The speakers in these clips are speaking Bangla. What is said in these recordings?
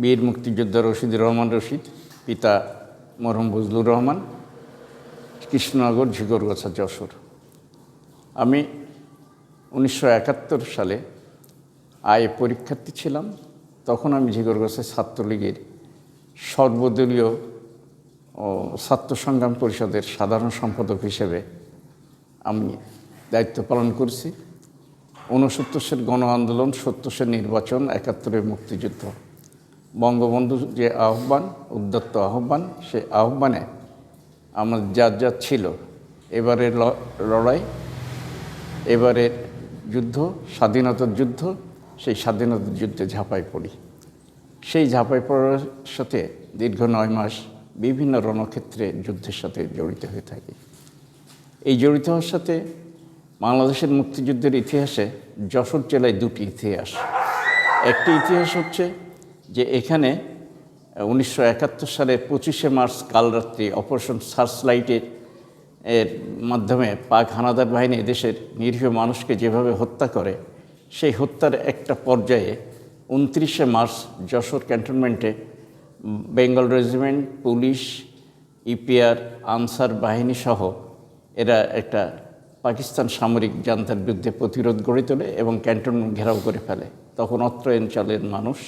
বীর মুক্তিযোদ্ধা রশিদুর রহমান রশিদ, পিতা মরহম ফজলুর রহমান, কৃষ্ণনগর ঝিগরগোছা যশোর। আমি উনিশশো একাত্তর সালে আয়ে পরীক্ষার্থী ছিলাম, তখন আমি ঝিগরগোছা ছাত্রলীগের সর্বদলীয় ও ছাত্র সংগ্রাম পরিষদের সাধারণ সম্পাদক হিসেবে আমি দায়িত্ব পালন করছি। ঊনসত্তর গণ আন্দোলন সত্তর নির্বাচন, একাত্তরের মুক্তিযুদ্ধ। বঙ্গবন্ধু যে আহ্বান উদ্যত্ত আহ্বান, সে আহ্বানে আমার যা যা ছিল, এবারের লড়াই, এবারের যুদ্ধ, স্বাধীনতার যুদ্ধ, সেই স্বাধীনতার যুদ্ধে ঝাঁপাই পড়ি। সেই ঝাঁপাই পড়ার সাথে দীর্ঘ নয় মাস বিভিন্ন রণক্ষেত্রে যুদ্ধের সাথে জড়িত হয়ে থাকি। এই জড়িত হওয়ার সাথে বাংলাদেশের মুক্তিযুদ্ধের ইতিহাসে যশোর জেলায় দুটি ইতিহাস। একটি ইতিহাস হচ্ছে যে এখানে উনিশশো সালের পঁচিশে মার্চ কালরাত্রি অপারেশন সার্চলাইটের, এর মাধ্যমে পাক হানাদার বাহিনী দেশের নিরীহ মানুষকে যেভাবে হত্যা করে, সেই হত্যার একটা পর্যায়ে উনত্রিশে মার্চ যশোর ক্যান্টনমেন্টে Bengal regiment, police, EPR, Ansar বাহিনী সহ এরা একটা পাকিস্তান সামরিক জান্তার বিরুদ্ধে প্রতিরোধ গড়ে তোলে এবং ক্যান্টনমেন্ট ঘেরাও করে ফেলে। তখন অত্র অঞ্চলের মানুষ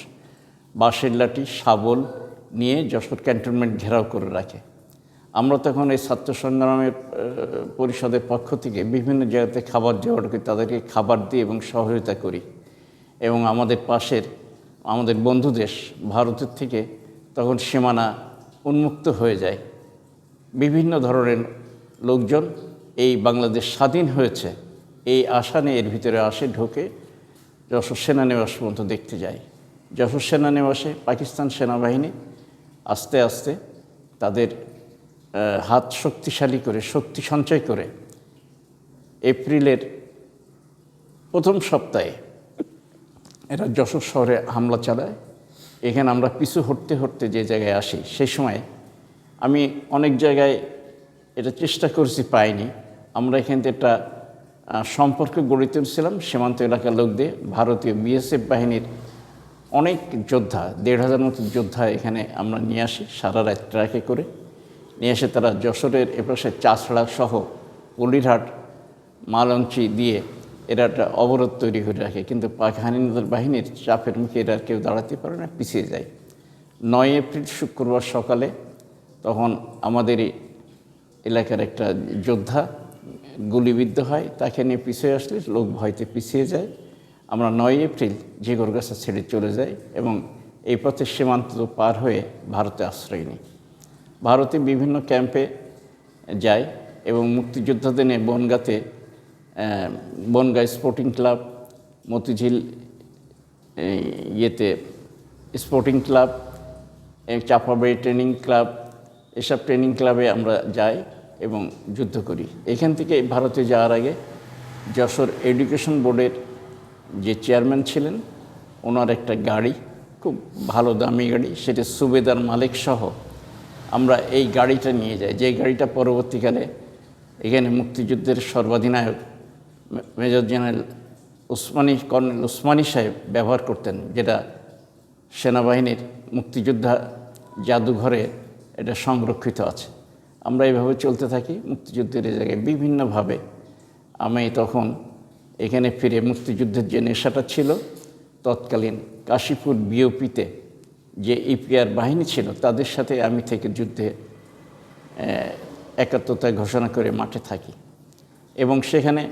বাঁশের লাঠি, শাবল নিয়ে যশোর ক্যান্টনমেন্ট ঘেরাও করে রাখে। আমরা তখন এই ছাত্র সংগ্রামের পরিষদের পক্ষ থেকে বিভিন্ন জায়গাতে খাবার জোগাড় করি তাদেরকে খাবার দিই এবং সহযোগিতা করি। এবং আমাদের পাশের, আমাদের বন্ধু দেশ ভারতের থেকে তখন সীমানা উন্মুক্ত হয়ে যায়। বিভিন্ন ধরনের লোকজন এই বাংলাদেশ স্বাধীন হয়েছে, এই আশা নিয়ে এর ভিতরে আসে, ঢোকে যশোর সেনানিবাস পর্যন্ত দেখতে যায়। যশোর সেনানিবাসে পাকিস্তান সেনাবাহিনী আস্তে আস্তে তাদের হাত শক্তিশালী করে, শক্তি সঞ্চয় করে এপ্রিলের প্রথম সপ্তাহে এরা যশোর শহরে হামলা চালায়। এখানে আমরা পিছু হটতে হটতে যে জায়গায় আসি, সেই সময় আমি অনেক জায়গায় এটা চেষ্টা করেছি, পাইনি। আমরা এখান থেকে একটা সম্পর্ক গড়ে তুলছিলাম, সীমান্ত এলাকার লোকদের, ভারতীয় বিএসএফ বাহিনীর অনেক যোদ্ধা, দেড় হাজার মতো যোদ্ধা এখানে আমরা নিয়ে আসি সারা রাত ট্র্যাকে করে। নিয়ে এসে তারা যশোরের এপাশে চাষড়া সহ পলিরহাট মালঞ্চি দিয়ে এরা একটা অবরোধ তৈরি করে রাখে। কিন্তু পাকিস্তানিদের বাহিনীর চাপের মুখে এরা কেউ দাঁড়াতে পারে না, পিছিয়ে যায়। নয় এপ্রিল শুক্রবার সকালে তখন আমাদের এলাকার একটা যোদ্ধা গুলিবিদ্ধ হয়, তাকে নিয়ে পিছিয়ে আসলে লোক ভয়তে পিছিয়ে যায়। আমরা নয় এপ্রিল জিগরগাছা ছেড়ে চলে যাই এবং এই পথে সীমান্ত পার হয়ে ভারতে আশ্রয় নিই। ভারতে বিভিন্ন ক্যাম্পে যায় এবং মুক্তিযোদ্ধাদের নিয়ে বনগাতে বনগাঁ স্পোর্টিং ক্লাব মতিঝিল ইয়েতে sporting club Chapabari training club এসব ট্রেনিং ক্লাবে আমরা যাই এবং যুদ্ধ করি। এখান থেকে ভারতে যাওয়ার আগে যশোর এডুকেশন বোর্ডের যে চেয়ারম্যান ছিলেন, ওনার একটা গাড়ি, খুব ভালো দামি গাড়ি, সেটা সুবেদার মালিক সহ আমরা এই গাড়িটা নিয়ে যাই। যে গাড়িটা পরবর্তীকালে এখানে মুক্তিযুদ্ধের সর্বাধিনায়ক major general Osmani, colonel Osmani সাহেব ব্যবহার করতেন, যেটা সেনাবাহিনীর মুক্তিযোদ্ধা জাদুঘরে এটা সংরক্ষিত আছে। আমরা এইভাবে চলতে থাকি, মুক্তিযুদ্ধের জায়গায় বিভিন্নভাবে আমি তখন এখানে ফিরে মুক্তিযুদ্ধের যে নেশাটা ছিল তৎকালীন কাশীপুর বিওপিতে যে ইপিআর বাহিনী ছিল তাদের সাথে আমি থেকে যুদ্ধে আহ, একাত্মতা ঘোষণা করে মাঠে থাকি। এবং সেখানে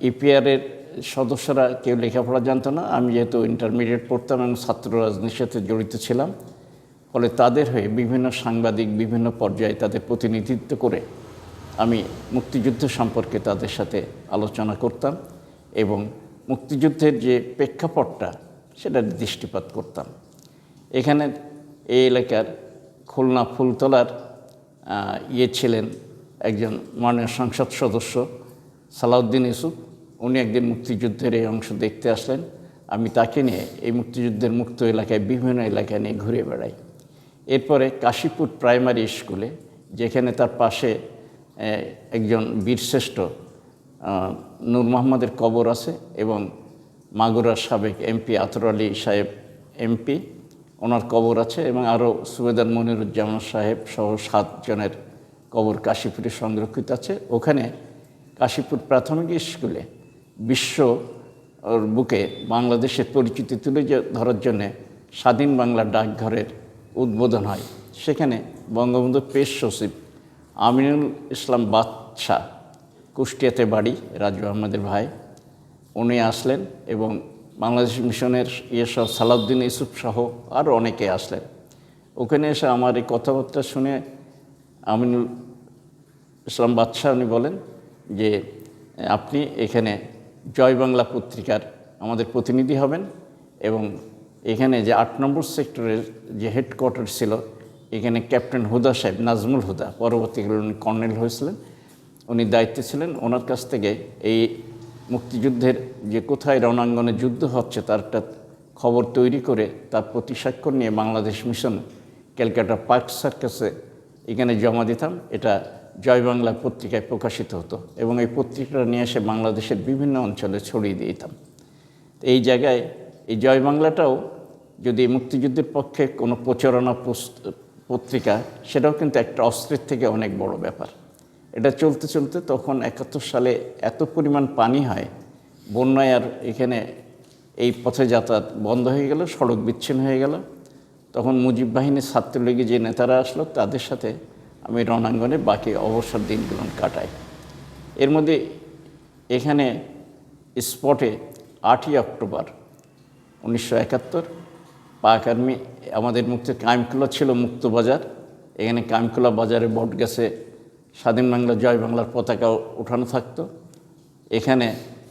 ইপিআরের সদস্যরা কেউ লেখাপড়া জানতো না আমি যেহেতু ইন্টারমিডিয়েট পড়তাম এবং ছাত্র রাজনীতির সাথে জড়িত ছিলাম ফলে তাদের হয়ে বিভিন্ন সাংবাদিক বিভিন্ন পর্যায়ে তাদের প্রতিনিধিত্ব করে আমি মুক্তিযুদ্ধ সম্পর্কে তাদের সাথে আলোচনা করতাম এবং মুক্তিযুদ্ধের যে প্রেক্ষাপটটা, সেটার দৃষ্টিপাত করতাম। এখানে এই এলাকার খুলনা ফুলতলার ইয়ে ছিলেন একজন মাননীয় সংসদ সদস্য সালাউদ্দিন ইউসুফ। উনি একদিন মুক্তিযুদ্ধের এই অংশ দেখতে আসলেন। আমি তাকে নিয়ে এই মুক্তিযুদ্ধের মুক্ত এলাকায়, বিভিন্ন এলাকায় নিয়ে ঘুরে বেড়াই। এরপরে কাশীপুর প্রাইমারি স্কুলে, যেখানে তার পাশে একজন বীরশ্রেষ্ঠ নূর মোহাম্মদের কবর আছে এবং মাগুরার সাবেক এমপি আতর আলী সাহেব এমপি, ওনার কবর আছে এবং আরও সুবেদার মনিরুজ্জামান সাহেব সহ সাতজনের কবর কাশীপুরে সংরক্ষিত আছে। ওখানে কাশীপুর প্রাথমিক স্কুলে বিশ্ব ওর বুকে বাংলাদেশের পরিচিতি তুলে ধরার জন্যে স্বাধীন বাংলা ডাকঘরের উদ্বোধন হয়। সেখানে বঙ্গবন্ধু পেশ সচিব আমিনুল ইসলাম বাদশাহ কুষ্টিয়াতে বাড়ি, রাজু আহমেদের ভাই। উনি আসলেন এবং বাংলাদেশ মিশনের ইয়েসব সালাউদ্দিন ইউসুফ সহ আরও অনেকে আসলেন। ওখানে এসে আমার এই কথাবার্তা শুনে আমিনুল ইসলাম বাদশাহ উনি বলেন যে, আপনি এখানে জয় বাংলা পত্রিকার আমাদের প্রতিনিধি হবেন এবং এখানে যে আট নম্বর সেক্টরের যে হেডকোয়ার্টার ছিল এখানে ক্যাপ্টেন হুদা সাহেব, নাজমুল হুদা, পরবর্তীকালে উনি কর্নেল হয়েছিলেন। উনি দায়িত্বে ছিলেন। ওনার কাছ থেকে এই মুক্তিযুদ্ধের যে কোথায় রণাঙ্গনে যুদ্ধ হচ্ছে, তার একটা খবর তৈরি করে তার প্রতি স্বাক্ষর নিয়ে বাংলাদেশ মিশন ক্যালকাটা পার্ক সার্কাসে এখানে জমা দিতাম। এটা জয় বাংলা পত্রিকায় প্রকাশিত হতো এবং এই পত্রিকাটা নিয়ে এসে বাংলাদেশের বিভিন্ন অঞ্চলে ছড়িয়ে দিতাম। এই জায়গায় এই জয় বাংলাটাও যদি মুক্তিযুদ্ধের পক্ষে কোনো প্রচারণা পত্রিকা, সেটাও কিন্তু একটা অস্ত্রের থেকে অনেক বড় ব্যাপার। এটা চলতে চলতে তখন একাত্তর সালে এত পরিমাণ পানি হয়, বন্যায় আর এখানে এই পথে যাতায়াত বন্ধ হয়ে গেল, সড়ক বিচ্ছিন্ন হয়ে গেল। তখন মুজিব বাহিনীর ছাত্রলীগের যে নেতারা আসলো, তাদের সাথে আমি রণাঙ্গনে বাকি অবসর দিনগুলো কাটাই। এর মধ্যে এখানে স্পটে আটই অক্টোবর উনিশশো একাত্তর, পাক আর্মি আমাদের মুক্ত কাইমকুলা ছিল মুক্তবাজার এখানে কাইমকুলা বাজারে বট গেছে স্বাধীন বাংলা, জয় বাংলার পতাকা ওঠানো থাকতো। এখানে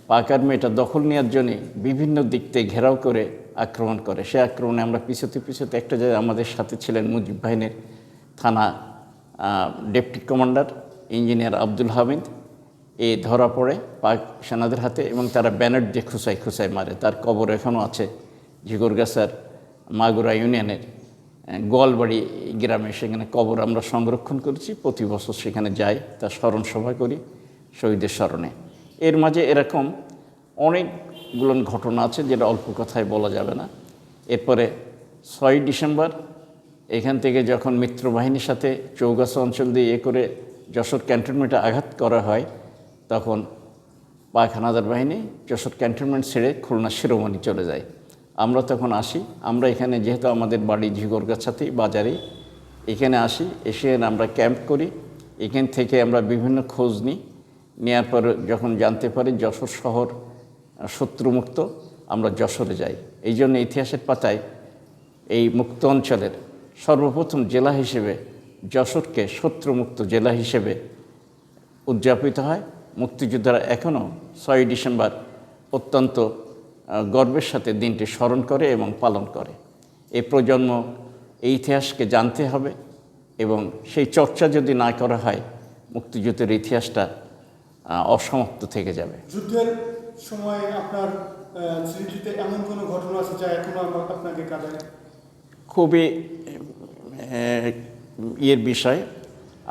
পাক আর্মি এটা দখল নেওয়ার জন্যে বিভিন্ন দিক থেকে ঘেরাও করে আক্রমণ করে। সে আক্রমণে আমরা পিছতে পিছতে একটা জায়গায় আমাদের সাথে ছিলেন মুজিব বাহিনীর থানা deputy commander engineer Abdul Hamid. এ ধরা পড়ে পাক সেনাদের হাতে এবং তারা ব্যানার দিয়ে খুসাই খুসাই মারে। তার কবর এখনও আছে। ঝিগরগাছার মাগুরা ইউনিয়নের গোয়ালবাড়ি গ্রামে সেখানে কবর আমরা সংরক্ষণ করেছি। প্রতি বছর সেখানে যাই, তার স্মরণ সভা করি, শহীদের স্মরণে। এর মাঝে এরকম অনেকগুলো ঘটনা আছে যেটা অল্প কথায় বলা যাবে না। এরপরে ছয় ডিসেম্বর, এখান থেকে যখন মিত্রবাহিনীর সাথে চৌগাছা অঞ্চল দিয়ে এ করে যশোর ক্যান্টনমেন্টে আঘাত করা হয়, তখন পাক হানাদার বাহিনী যশোর ক্যান্টনমেন্ট ছেড়ে খুলনা শিরোমণি চলে যায়। আমরা তখন আসি, আমরা এখানে যেহেতু আমাদের বাড়ি ঝিগরগাছাতেই বাজারে, এখানে আসি, এসে আমরা ক্যাম্প করি, এখান থেকে আমরা বিভিন্ন খোঁজ নিই নেওয়ার পর যখন জানতে পারি যশোর শহর শত্রুমুক্ত, আমরা যশোরে যাই। এই জন্য ইতিহাসের পাতায় এই মুক্ত অঞ্চলের সর্বপ্রথম জেলা হিসেবে যশোরকে শত্রুমুক্ত জেলা হিসেবে উদযাপিত হয়। মুক্তিযোদ্ধারা এখনও ছয় ডিসেম্বর অত্যন্ত গর্বের সাথে দিনটি স্মরণ করে এবং পালন করে। এই প্রজন্ম এই ইতিহাসকে জানতে হবে এবং সেই চর্চা যদি না করা হয় মুক্তিযুদ্ধের ইতিহাসটা অসমাপ্ত থেকে যাবে। যুদ্ধের সময় আপনার স্মৃতিতে এমন কোনো ঘটনা আছে যা এখনও আপনাকে কাঁদায় খুবই ইয়ের বিষয়।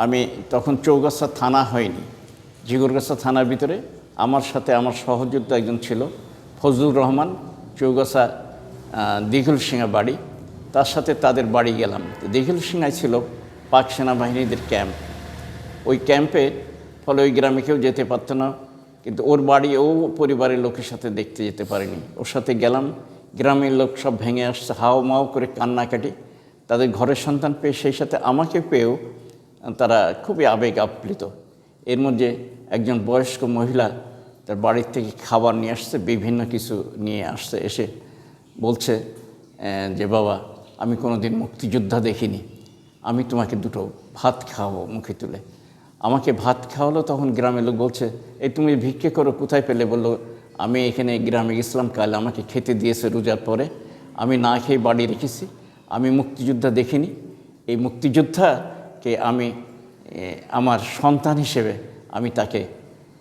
আমি তখন চৌগাছা থানা হয়নি। জিগরগাছা থানার ভিতরে আমার সাথে আমার সহযোদ্ধা একজন ছিল। ফজলুর রহমান, চৌগাছা দিঘল সিংহা বাড়ি। তার সাথে তাদের বাড়ি গেলাম। দিঘল সিংহায় ছিল পাক সেনাবাহিনীদের ক্যাম্প। ওই ক্যাম্পে, ফলে ওই গ্রামে কেউ যেতে পারতো না। কিন্তু ওর বাড়ি ও পরিবারের লোকের সাথে দেখতে যেতে পারেনি। ওর সাথে গেলাম। গ্রামের লোক সব ভেঙে আসছে হাও মাও করে কান্নাকাটি। তাদের ঘরের সন্তান পেয়ে সেই সাথে আমাকে পেয়েও তারা খুবই আবেগ আপ্লিত। এর মধ্যে একজন বয়স্ক মহিলা তার বাড়ির থেকে খাবার নিয়ে আসছে, বিভিন্ন কিছু নিয়ে আসছে, এসে বলছে যে বাবা, আমি কোনোদিন মুক্তিযোদ্ধা দেখিনি। আমি তোমাকে দুটো ভাত খাওয়াবো মুখে তুলে। আমাকে ভাত খাওয়ালো, তখন গ্রামের লোক বলছে, এই তুমি ভিক্ষে করো, কোথায় পেলে? বলল, আমি এখানে গ্রামে গেছিলাম, কাল আমাকে খেতে দিয়েছে রোজার পরে। আমি না খেয়ে বাড়ি রেখেছি, আমি মুক্তিযোদ্ধা দেখিনি। এই মুক্তিযোদ্ধাকে আমি আমার সন্তান হিসেবে আমি তাকে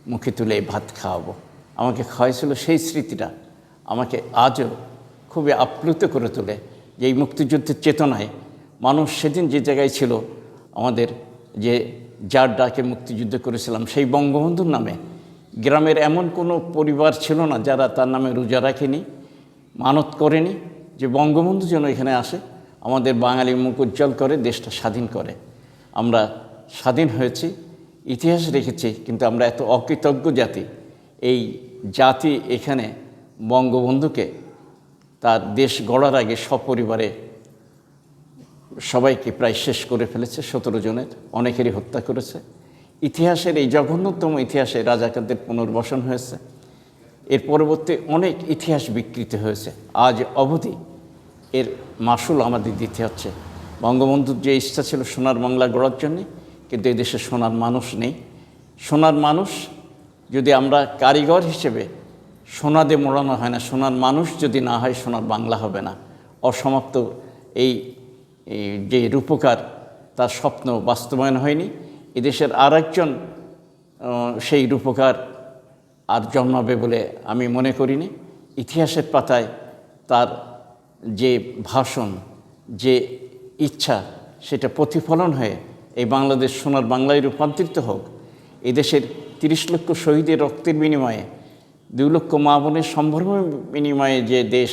মুখে তুলে ভাত খাওয়াবো। আমাকে খাওয়াইছিল সেই স্মৃতিটা আমাকে আজও খুবই আপ্লুত করে তোলে যে এই মুক্তিযুদ্ধের চেতনায় মানুষ সেদিন যে জায়গায় ছিল, আমাদের যে যার ডাকে মুক্তিযুদ্ধ করেছিলাম, সেই বঙ্গবন্ধুর নামে। গ্রামের এমন কোনো পরিবার ছিল না যারা তার নামে রোজা রাখেনি, মানত করেনি, যে বঙ্গবন্ধু যেন এখানে আসে, আমাদের বাঙালি মুখ উজ্জ্বল করে, দেশটা স্বাধীন করে। আমরা স্বাধীন হয়েছি। ইতিহাস রেখেছি, কিন্তু আমরা এত অকৃতজ্ঞ জাতি। এই জাতি এখানে বঙ্গবন্ধুকে তার দেশ গড়ার আগে সপরিবারে সবাইকে প্রায় শেষ করে ফেলেছে, সতেরো জনের, অনেকেরই হত্যা করেছে। ইতিহাসের এই জঘন্যতম ইতিহাসে রাজাকারদের পুনর্বাসন হয়েছে। এর পরবর্তী অনেক ইতিহাস বিকৃত হয়েছে। আজ অবধি এর মাসুল আমাদের দিতে হচ্ছে। বঙ্গবন্ধুর যে ইচ্ছা ছিল সোনার বাংলা গড়ার জন্যে কিন্তু দেশে সোনার মানুষ নেই। সোনার মানুষ যদি আমরা কারিগর হিসেবে সোনা দিয়ে মোড়ানো হয় না, সোনার মানুষ যদি না হয়, সোনার বাংলা হবে না। অসমাপ্ত এই এই যে রূপকার, তার স্বপ্ন বাস্তবায়ন হয়নি। এদেশের আর একজন সেই রূপকার আর জন্মাবে বলে আমি মনে করিনি। ইতিহাসের পাতায় তার যে ভাষণ, যে ইচ্ছা, সেটা প্রতিফলন হয়ে এই বাংলাদেশ সোনার বাংলায় রূপান্তরিত হোক এদেশের তিরিশ লক্ষ শহীদের রক্তের বিনিময়ে, দুই লক্ষ মা বোনের সম্ভ্রমের বিনিময়ে যে দেশ,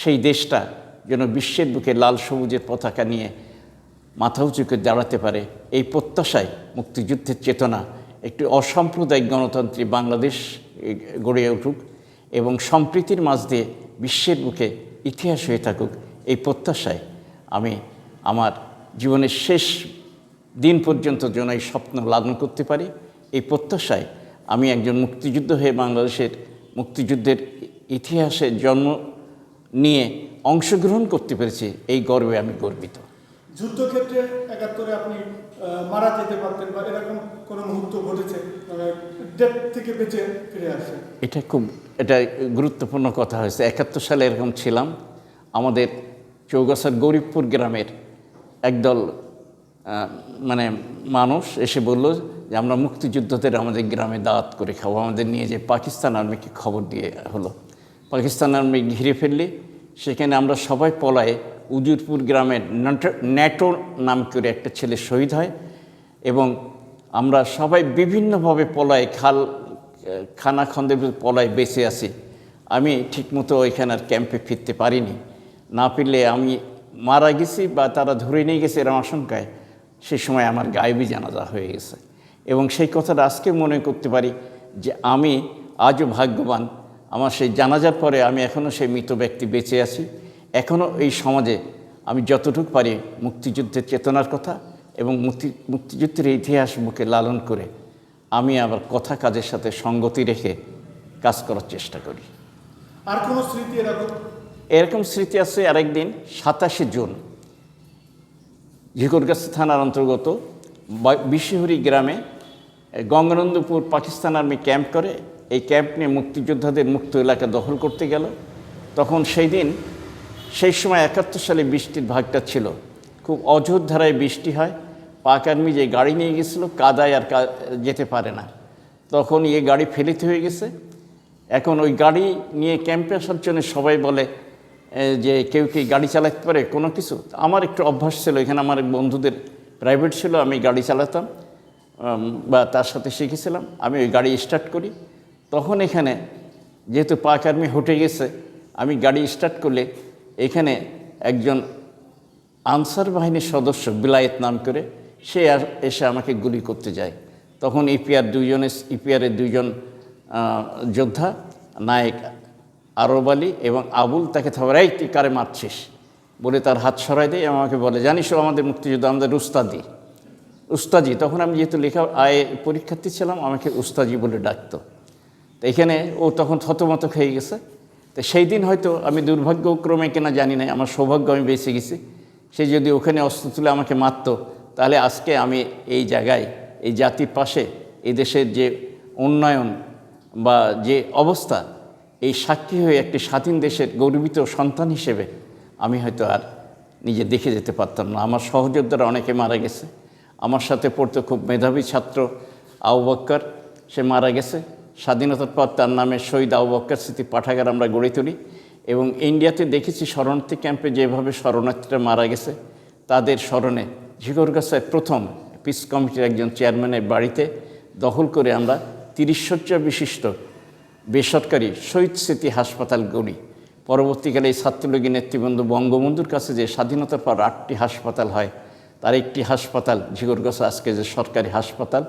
সেই দেশটা যেন বিশ্বের বুকে লাল সবুজের পতাকা নিয়ে মাথা উঁচু করে দাঁড়াতে পারে, এই প্রত্যাশায় মুক্তিযুদ্ধের চেতনা একটি অসাম্প্রদায়িক গণতন্ত্রী বাংলাদেশ গড়ে উঠুক এবং সম্প্রীতির মাঝ দিয়ে বিশ্বের বুকে ইতিহাস হয়ে থাকুক, এই প্রত্যাশায় আমি আমার জীবনের শেষ দিন পর্যন্ত যেন এই স্বপ্ন লালন করতে পারি। এই প্রত্যাশায় আমি একজন মুক্তিযুদ্ধ হয়ে বাংলাদেশের মুক্তিযুদ্ধের ইতিহাসে জন্ম নিয়ে অংশগ্রহণ করতে পেরেছি। এই গর্বে আমি গর্বিত। যুদ্ধক্ষেত্রে একাত্তরে আপনি মারা যেতে পারতেন বা এরকম কোনো মুহূর্ত ঘটেছে মানে ডেথ থেকে বেঁচে ফিরে আসছে এটা খুব এটা গুরুত্বপূর্ণ কথা হয়েছে। একাত্তর সালে এরকম ছিলাম। আমাদের চৌগাছার গরিবপুর গ্রামের একদল মানে মানুষ এসে বলল যে, আমরা মুক্তিযুদ্ধদের আমাদের গ্রামে দাওয়াত করে খাব। আমাদের নিয়ে যে পাকিস্তান আর্মিকে খবর দিয়ে হলো। পাকিস্তান আর্মি ঘিরে ফেললে, সেখানে আমরা সবাই পলায় উজিরপুর গ্রামের ন্যাটো নাম করে একটা ছেলে শহীদ হয় এবং আমরা সবাই বিভিন্নভাবে পলায় খাল, খানা খন্দের পলায় বেঁচে আছি। আমি ঠিকমতো ওইখানে আর ক্যাম্পে ফিরতে পারিনি। না ফিরলে আমি মারা গেছি বা তারা ধরে নিয়ে গেছে এরম আশঙ্কায়। সেই সময় আমার গায়েবী জানাজা হয়ে গেছে। এবং সেই কথাটা আজকে মনে করতে পারি যে আমি আজও ভাগ্যবান। আমার সেই জানাজার পরে আমি এখনও সেই মৃত ব্যক্তি বেঁচে আছি। এখনও এই সমাজে আমি যতটুকু পারি মুক্তিযুদ্ধের চেতনার কথা এবং মুক্তি মুক্তিযুদ্ধের ইতিহাস মুখে লালন করে আমি আবার কথা কাজের সাথে সঙ্গতি রেখে কাজ করার চেষ্টা করি। আর কোনো স্মৃতি এরকম? এরকম স্মৃতি আছে আরেকদিন সাতাশে জুন। ঝিকরগাছি থানার অন্তর্গত বিশিহরি গ্রামে গঙ্গানন্দপুর পাকিস্তান আর্মি ক্যাম্প করে। এই ক্যাম্প নিয়ে মুক্তিযোদ্ধাদের মুক্ত এলাকা দখল করতে গেল। তখন সেই দিন, সেই সময় একাত্তর সালে বৃষ্টির ভাগটা ছিল। খুব অঝোর ধারায় বৃষ্টি হয়। পাক আর্মি যে গাড়ি নিয়ে গেছিল, কাদায় আর যেতে পারে না। তখন ইয়ে গাড়ি ফেলিতে হয়ে গেছে। এখন ওই গাড়ি নিয়ে ক্যাম্পে আসার জন্য সবাই বলে যে কেউ কি গাড়ি চালাতে পারে? কোনো কিছু? আমার একটু অভ্যাস ছিল, এখানে আমার বন্ধুদের প্রাইভেট ছিল, আমি গাড়ি চালাতাম বা তার সাথে শিখেছিলাম। আমি ওই গাড়ি স্টার্ট করি। তখন এখানে যেহেতু পাক আর্মি হটে গেছে, আমি গাড়ি স্টার্ট করলে এখানে একজন আনসার বাহিনীর সদস্য বিলায়েত নাম করে, সে এসে আমাকে গুলি করতে যায়। তখন ইপিআর দুইজনে ইপিআরের দুইজন যোদ্ধা, নায়ক আরব আলী এবং আবুল তাকে থাবার এই, তুই কারে মারছিস? বলে তার হাত সরাই দেয় আমাকে বলে, জানিস ও আমাদের মুক্তিযুদ্ধ আমাদের উস্তাদি। উস্তাজি, তখন আমি যেহেতু লেখা, আয়ে, পরীক্ষার্থী ছিলাম, আমাকে উস্তাজি বলে ডাকতো। তো এখানে ও তখন থতমত খেয়ে গেছে। তো সেই দিন হয়তো আমি দুর্ভাগ্যক্রমে কিনা জানি না আমার সৌভাগ্য আমি বেঁচে গেছি। সে যদি ওখানে অস্ত্র তুলে আমাকে মারতো, তাহলে আজকে আমি এই জায়গায়, এই জাতির পাশে এই দেশের যে উন্নয়ন বা যে অবস্থা এই সাক্ষী হয়ে একটি স্বাধীন দেশের গর্বিত সন্তান হিসেবে আমি হয়তো আর নিজে দেখে যেতে পারতাম না। আমার সহযোদ্ধারা অনেকে মারা গেছে। আমার সাথে পড়তো খুব মেধাবী ছাত্র আউ বক্কর, সে মারা গেছে। স্বাধীনতার পর তার নামে শহীদ আউ বক্কর স্মৃতি পাঠাগার আমরা গড়ে তুলি এবং ইন্ডিয়াতে দেখেছি শরণার্থী ক্যাম্পে যেভাবে শরণার্থীরা মারা গেছে, তাদের স্মরণে ঝিগরগাছায় প্রথম পিস কমিটির একজন চেয়ারম্যানের বাড়িতে দখল করে আমরা তিরিশ শয্যা বিশিষ্ট বেসরকারি শহীদ স্মৃতি হাসপাতাল গড়ি পরবর্তীকালে এই ছাত্রলীগী নেতৃবৃন্দ বঙ্গবন্ধুর কাছে যে স্বাধীনতার পর আটটি হাসপাতাল হয়, তার একটি হাসপাতাল ঝিগরগাছা আজকে যে সরকারি হাসপাতাল,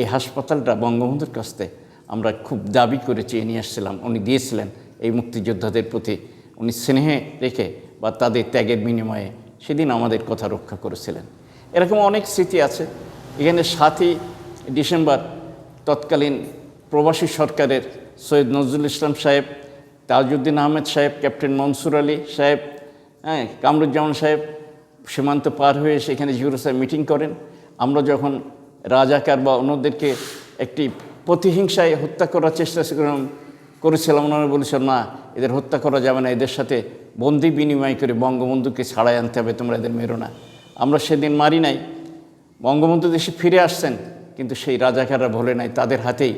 এই হাসপাতালটা বঙ্গবন্ধুর কাছ থেকে আমরা খুব দাবি করে চেয়ে নিয়ে আসছিলাম। উনি দিয়েছিলেন এই মুক্তিযোদ্ধাদের প্রতি। উনি স্নেহে রেখে বা তাদের ত্যাগের বিনিময়ে সেদিন আমাদের কথা রক্ষা করেছিলেন। এরকম অনেক স্মৃতি আছে। এখানে সাতই ডিসেম্বর তৎকালীন প্রবাসী সরকারের সৈয়দ নজরুল ইসলাম সাহেব, তাজউদ্দিন আহমেদ সাহেব, ক্যাপ্টেন মনসুর আলী সাহেব হ্যাঁ কামরুজ্জামান সাহেব সীমান্ত পার হয়ে সেখানে জিগুরসায় মিটিং করেন। আমরা যখন রাজাকার বা অন্যদেরকে একটি প্রতিহিংসায় হত্যা করার চেষ্টা করেছিলাম ওনারা বলেছিলাম না, এদের হত্যা করা যাবে না, এদের সাথে বন্দি বিনিময় করে বঙ্গবন্ধুকে ছাড়াই আনতে হবে, তোমরা এদের মেরো না। আমরা সেদিন মারি নাই। বঙ্গবন্ধু দেশে ফিরে আসছেন, কিন্তু সেই রাজাকাররা ভোলে নাই, তাদের হাতেই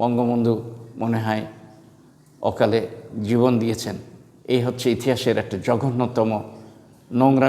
বঙ্গবন্ধু মনে হয় অকালে জীবন দিয়েছেন। এই হচ্ছে ইতিহাসের একটা জঘন্যতম নোংরা